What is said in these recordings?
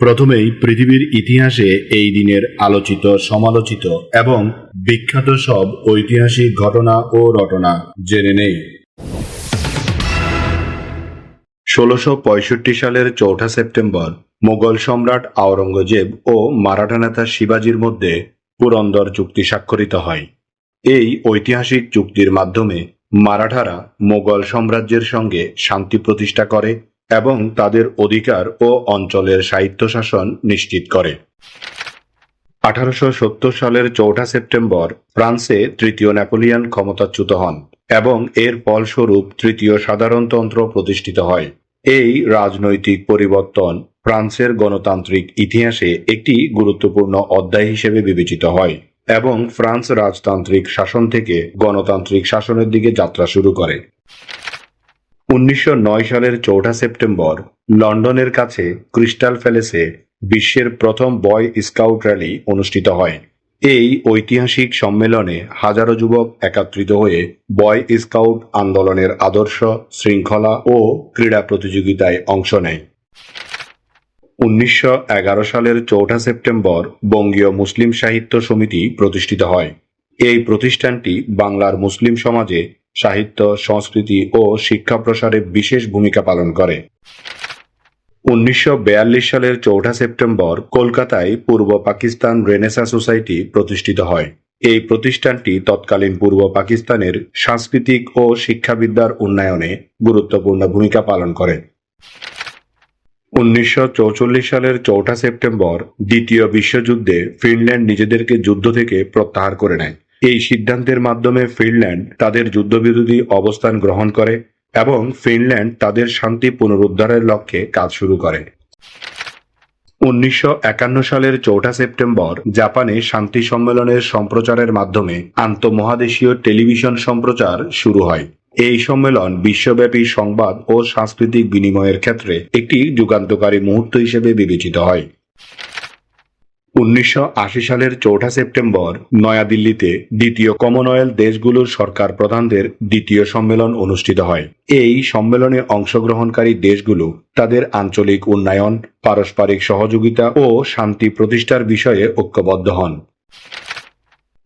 প্রথমেই পৃথিবীর ইতিহাসে এই দিনের আলোচিত, সমালোচিত এবং বিখ্যাত সব ঐতিহাসিক ঘটনা ও রটনা জেনে নেই। ষোলোশো সালের চৌঠা সেপ্টেম্বর মোগল সম্রাট আওরঙ্গজেব ও মারাঠা নেতা শিবাজির মধ্যে পুরন্দর চুক্তি স্বাক্ষরিত হয়। এই ঐতিহাসিক চুক্তির মাধ্যমে মারাঠারা মোগল সাম্রাজ্যের সঙ্গে শান্তি প্রতিষ্ঠা করে এবং তাদের অধিকার ও অঞ্চলের স্বায়ত্তশাসন নিশ্চিত করে। আঠারোশো সত্তর সালের চৌঠা সেপ্টেম্বর ফ্রান্সে তৃতীয় নেপোলিয়ন ক্ষমতাচ্যুত হন এবং এর ফলস্বরূপ তৃতীয় সাধারণতন্ত্র প্রতিষ্ঠিত হয়। এই রাজনৈতিক পরিবর্তন ফ্রান্সের গণতান্ত্রিক ইতিহাসে একটি গুরুত্বপূর্ণ অধ্যায় হিসেবে বিবেচিত হয় এবং ফ্রান্স রাজতান্ত্রিক শাসন থেকে গণতান্ত্রিক শাসনের দিকে যাত্রা শুরু করে। উনিশশো নয় সালের চৌঠা সেপ্টেম্বর লন্ডনের কাছে ক্রিস্টাল প্যালেসে বিশ্বের প্রথম বয় স্কাউট র্যালি অনুষ্ঠিত হয়। এই ঐতিহাসিক সম্মেলনে হাজারো যুবক একত্রিত হয়ে বয় স্কাউট আন্দোলনের আদর্শ, শৃঙ্খলা ও ক্রীড়া প্রতিযোগিতায় অংশ নেয়। উনিশশো এগারো সালের চৌঠা সেপ্টেম্বর বঙ্গীয় মুসলিম সাহিত্য সমিতি প্রতিষ্ঠিত হয়। এই প্রতিষ্ঠানটি বাংলার মুসলিম সমাজে সাহিত্য, সংস্কৃতি ও শিক্ষা প্রসারে বিশেষ ভূমিকা পালন করে। উনিশশো বিয়াল্লিশ সালের চৌঠা সেপ্টেম্বর কলকাতায় পূর্ব পাকিস্তান রেনেসা সোসাইটি প্রতিষ্ঠিত হয়। এই প্রতিষ্ঠানটি তৎকালীন পূর্ব পাকিস্তানের সাংস্কৃতিক ও শিক্ষাবিদ্যার উন্নয়নে গুরুত্বপূর্ণ ভূমিকা পালন করে। উনিশশো সালের চৌঠা সেপ্টেম্বর দ্বিতীয় বিশ্বযুদ্ধে ফিনল্যান্ড নিজেদেরকে যুদ্ধ থেকে প্রত্যাহার করে নেয়। এই সিদ্ধান্তের মাধ্যমে ফিনল্যান্ড তাদের যুদ্ধবিরোধী অবস্থান গ্রহণ করে এবং ফিনল্যান্ড তাদের শান্তি পুনরুদ্ধারের লক্ষ্যে কাজ শুরু করে। উনিশশো একান্ন সালের চৌঠা সেপ্টেম্বর জাপানে শান্তি সম্মেলনের সম্প্রচারের মাধ্যমে আন্তঃমহাদেশীয় টেলিভিশন সম্প্রচার শুরু হয়। এই সম্মেলন বিশ্বব্যাপী সংবাদ ও সাংস্কৃতিক বিনিময়ের ক্ষেত্রে একটি যুগান্তকারী মুহূর্ত হিসেবে বিবেচিত হয়। উনিশশো আশি সালের চৌঠা সেপ্টেম্বর নয়াদিল্লিতে দ্বিতীয় কমনওয়েলথ দেশগুলোর সরকার প্রধানদের দ্বিতীয় সম্মেলন অনুষ্ঠিত হয়। এই সম্মেলনে অংশগ্রহণকারী দেশগুলো তাদের আঞ্চলিক উন্নয়ন, পারস্পরিক সহযোগিতা ও শান্তি প্রতিষ্ঠার বিষয়ে ঐক্যবদ্ধ হন।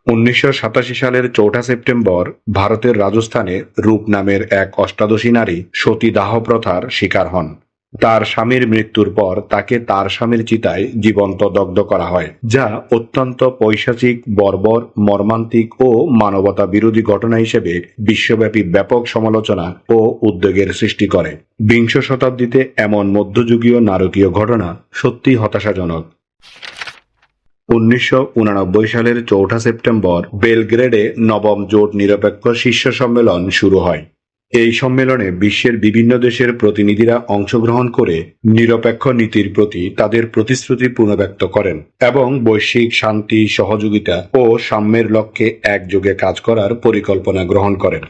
উনিশশো সাতাশি সালের চৌঠা সেপ্টেম্বর ভারতের রাজস্থানে রূপ নামের এক অষ্টাদশী নারী সতীদাহ প্রথার শিকার হন। তার স্বামীর মৃত্যুর পর তাকে তার স্বামীর চিতায় জীবন্ত দগ্ধ করা হয়, যা অত্যন্ত পৈশাচিক, বর্বর, মর্মান্তিক ও মানবতা বিরোধী ঘটনা হিসেবে বিশ্বব্যাপী ব্যাপক সমালোচনা ও উদ্বেগের সৃষ্টি করে। বিংশ শতাব্দীতে এমন মধ্যযুগীয় নারকীয় ঘটনা সত্যি হতাশাজনক। উনিশশো সালের চৌঠা সেপ্টেম্বর বেলগ্রেডে নবম জোট নিরপেক্ষ শীর্ষ সম্মেলন শুরু হয়। এই সম্মেলনে বিশ্বের বিভিন্ন দেশের প্রতিনিধিরা অংশগ্রহণ করে নিরপেক্ষ নীতির প্রতি তাদের প্রতিশ্রুতি পুনর্ব্যক্ত করেন এবং বৈশ্বিক শান্তি, সহযোগিতা ও সাম্যের লক্ষ্যে একযোগে কাজ করার পরিকল্পনা গ্রহণ করেন।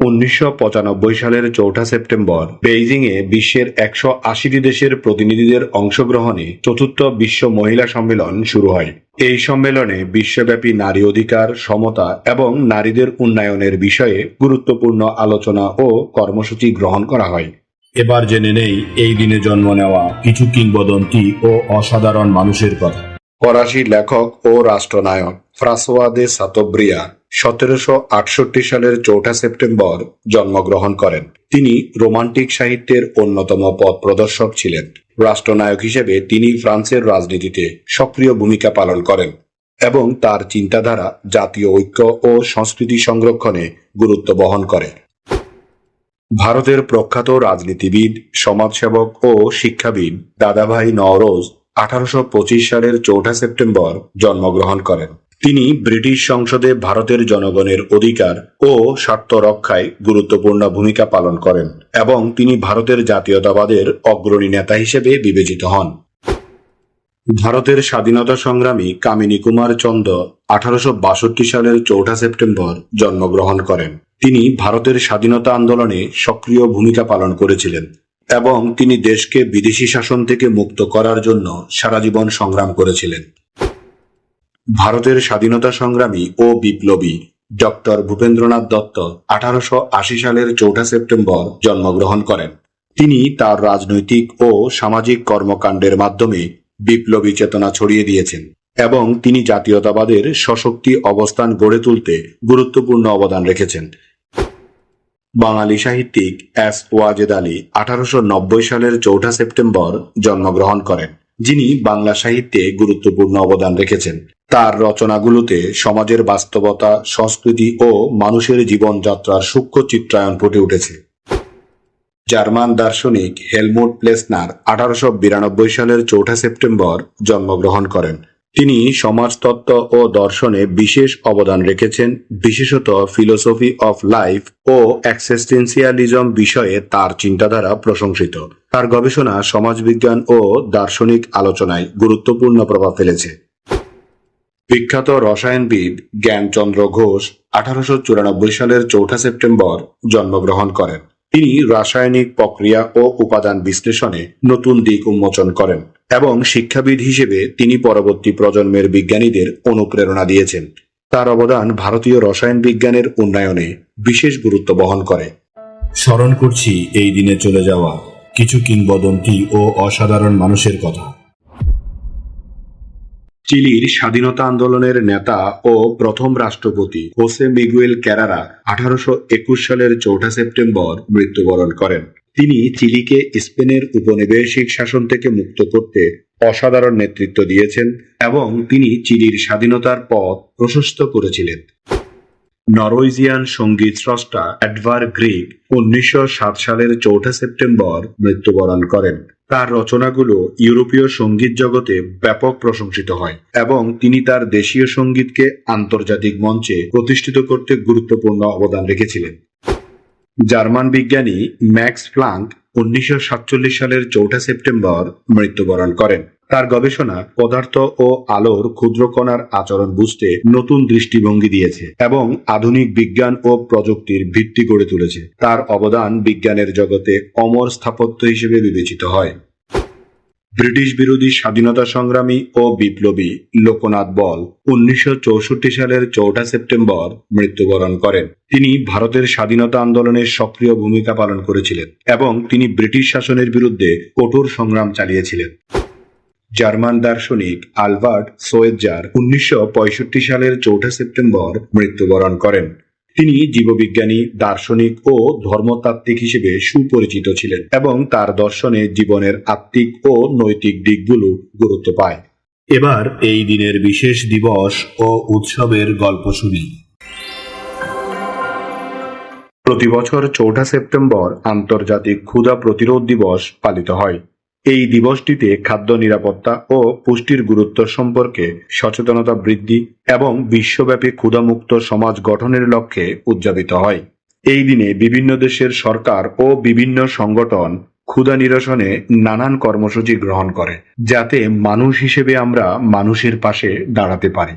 উনিশশো পঁচানব্বই সালের চৌঠা সেপ্টেম্বর বেইজিং এ বিশ্বের একশো আশিটি দেশের প্রতিনিধিদের অংশগ্রহণে চতুর্থ বিশ্ব মহিলা সম্মেলন শুরু হয়। এই সম্মেলনে বিশ্বব্যাপী নারী অধিকার, সমতা এবং নারীদের উন্নয়নের বিষয়ে গুরুত্বপূর্ণ আলোচনা ও কর্মসূচি গ্রহণ করা হয়। এবার জেনে নেই এই দিনে জন্ম নেওয়া কিছু কিংবদন্তি ও অসাধারণ মানুষের কথা। ফরাসি লেখক ও রাষ্ট্রনায়ক ফ্রাসোয়া দে সাতোব্রিয়া সতেরোশো আটষট্টি সালের চৌঠা সেপ্টেম্বর জন্মগ্রহণ করেন। তিনি রোমান্টিক সাহিত্যের অন্যতম পথ প্রদর্শক ছিলেন। রাষ্ট্রনায়ক হিসেবে তিনি ফ্রান্সের রাজনীতিতে সক্রিয় ভূমিকা পালন করেন এবং তার চিন্তাধারা জাতীয় ঐক্য ও সংস্কৃতি সংরক্ষণে গুরুত্ব বহন করে। ভারতের প্রখ্যাত রাজনীতিবিদ, সমাজসেবক ও শিক্ষাবিদ দাদাভাই নওরোজ আঠারোশো পঁচিশ সালের চৌঠা সেপ্টেম্বর জন্মগ্রহণ করেন। তিনি ব্রিটিশ সংসদে ভারতের জনগণের অধিকার ও স্বার্থ রক্ষায় গুরুত্বপূর্ণ ভূমিকা পালন করেন এবং তিনি ভারতের জাতীয়তাবাদের অগ্রণী নেতা হিসেবে বিবেচিত হন। ভারতের স্বাধীনতা সংগ্রামী কামিনী কুমার চন্দ আঠারোশো বাষট্টি সালের চৌঠা সেপ্টেম্বর জন্মগ্রহণ করেন। তিনি ভারতের স্বাধীনতা আন্দোলনে সক্রিয় ভূমিকা পালন করেছিলেন এবং তিনি দেশকে বিদেশি শাসন থেকে মুক্ত করার জন্য সারা জীবন সংগ্রাম করেছিলেন। ভারতের স্বাধীনতা সংগ্রামী ও বিপ্লবী ডক্টর ভূপেন্দ্রনাথ দত্ত আঠারোশো আশি সালের চৌঠা সেপ্টেম্বর জন্মগ্রহণ করেন। তিনি তার রাজনৈতিক ও সামাজিক কর্মকাণ্ডের মাধ্যমে বিপ্লবী চেতনা ছড়িয়ে দিয়েছেন এবং তিনি জাতীয়তাবাদের সশক্তি অবস্থান গড়ে তুলতে গুরুত্বপূর্ণ অবদান রেখেছেন। বাঙালি সাহিত্যিক এস ওয়াজেদ আলী আঠারোশো নব্বই সালের চৌঠা সেপ্টেম্বর জন্মগ্রহণ করেন। যিনি বাংলা সাহিত্যে গুরুত্বপূর্ণ অবদান রেখেছেন। তার রচনাগুলোতে সমাজের বাস্তবতা, সংস্কৃতি ও মানুষের জীবনযাত্রার সূক্ষ্ম চিত্রায়ন ফুটে উঠেছে। জার্মান দার্শনিক হেলমুট প্লেসনার আঠারোশো বিরানব্বই সালের চৌঠা সেপ্টেম্বর জন্মগ্রহণ করেন। তিনি সমাজতত্ত্ব ও দর্শনে বিশেষ অবদান রেখেছেন, বিশেষত ফিলোসফি অফ লাইফ ও এক্সিস্টেন্সিয়ালিজম বিষয়ে তার চিন্তাধারা প্রশংসিত। তার গবেষণা সমাজবিজ্ঞান ও দার্শনিক আলোচনায় গুরুত্বপূর্ণ প্রভাব ফেলেছে। বিখ্যাত রসায়নবিদ জ্ঞানচন্দ্র ঘোষ আঠারোশো চুরানব্বই সালের চৌঠা সেপ্টেম্বর জন্মগ্রহণ করেন। তিনি রাসায়নিক প্রক্রিয়া ও উপাদান বিশ্লেষণে নতুন দিক উন্মোচন করেন এবং শিক্ষাবিদ হিসেবে তিনি পরবর্তী প্রজন্মের বিজ্ঞানীদের অনুপ্রেরণা দিয়েছেন। তার অবদান ভারতীয় রসায়ন বিজ্ঞানের উন্নয়নে বিশেষ গুরুত্ব বহন করে। স্মরণ করছি এই দিনে চলে যাওয়া কিছু কিংবদন্তি ও অসাধারণ মানুষের কথা। চিলির স্বাধীনতা আন্দোলনের নেতা ও প্রথম রাষ্ট্রপতি হোসে মিগুয়েল ক্যারারা আঠারোশো একুশ সালের চৌঠা সেপ্টেম্বর মৃত্যুবরণ করেন। তিনি চিলিকে স্পেনের উপনিবেশিক শাসন থেকে মুক্ত করতে অসাধারণ নেতৃত্ব দিয়েছেন এবং তিনি চিলির স্বাধীনতার পথ প্রশস্ত করেছিলেন। নরওয়েজিয়ান সংগীত স্রষ্টা অ্যাডভার গ্রিক উনিশশো সাত সালের চৌঠা সেপ্টেম্বর মৃত্যুবরণ করেন। তার রচনাগুলো ইউরোপীয় সংগীত জগতে ব্যাপক প্রশংসিত হয় এবং তিনি তার দেশীয় সঙ্গীতকে আন্তর্জাতিক মঞ্চে প্রতিষ্ঠিত করতে গুরুত্বপূর্ণ অবদান রেখেছিলেন। জার্মান বিজ্ঞানী ম্যাক্স প্লাঙ্ক উনিশশো সাতচল্লিশ সালের চৌঠা সেপ্টেম্বর মৃত্যুবরণ করেন। তার গবেষণা পদার্থ ও আলোর ক্ষুদ্র কণার আচরণ বুঝতে নতুন দৃষ্টিভঙ্গি দিয়েছে এবং আধুনিক বিজ্ঞান ও প্রযুক্তির ভিত্তি গড়ে তুলেছে। তার অবদান বিজ্ঞানের জগতে অমর স্থাপত্য হিসেবে বিবেচিত হয়। ব্রিটিশ বিরোধী স্বাধীনতা সংগ্রামী ও বিপ্লবী লোকনাথ বল উনিশশো চৌষট্টি সালের চৌঠা সেপ্টেম্বর মৃত্যুবরণ করেন। তিনি ভারতের স্বাধীনতা আন্দোলনের সক্রিয় ভূমিকা পালন করেছিলেন এবং তিনি ব্রিটিশ শাসনের বিরুদ্ধে কঠোর সংগ্রাম চালিয়েছিলেন। জার্মান দার্শনিক আলবার্ট সোয়েজার উনিশশো পঁয়ষট্টি সালের চৌঠা সেপ্টেম্বর মৃত্যুবরণ করেন। তিনি জীববিজ্ঞানী, দার্শনিক ও ধর্মতাত্ত্বিক হিসেবে সুপরিচিত ছিলেন এবং তার দর্শনে জীবনের আত্মিক ও নৈতিক দিকগুলো গুরুত্ব পায়। এবার এই দিনের বিশেষ দিবস ও উৎসবের গল্প শুনি। প্রতি বছর চৌঠা সেপ্টেম্বর আন্তর্জাতিক ক্ষুধা প্রতিরোধ দিবস পালিত হয়। এই দিবসটিতে খাদ্য নিরাপত্তা ও পুষ্টির গুরুত্ব সম্পর্কে সচেতনতা বৃদ্ধি এবং বিশ্বব্যাপী ক্ষুধামুক্ত সমাজ গঠনের লক্ষ্যে উদযাপিত হয়। এই দিনে বিভিন্ন দেশের সরকার ও বিভিন্ন সংগঠন ক্ষুধা নিরসনে নানান কর্মসূচি গ্রহণ করে, যাতে মানুষ হিসেবে আমরা মানুষের পাশে দাঁড়াতে পারি।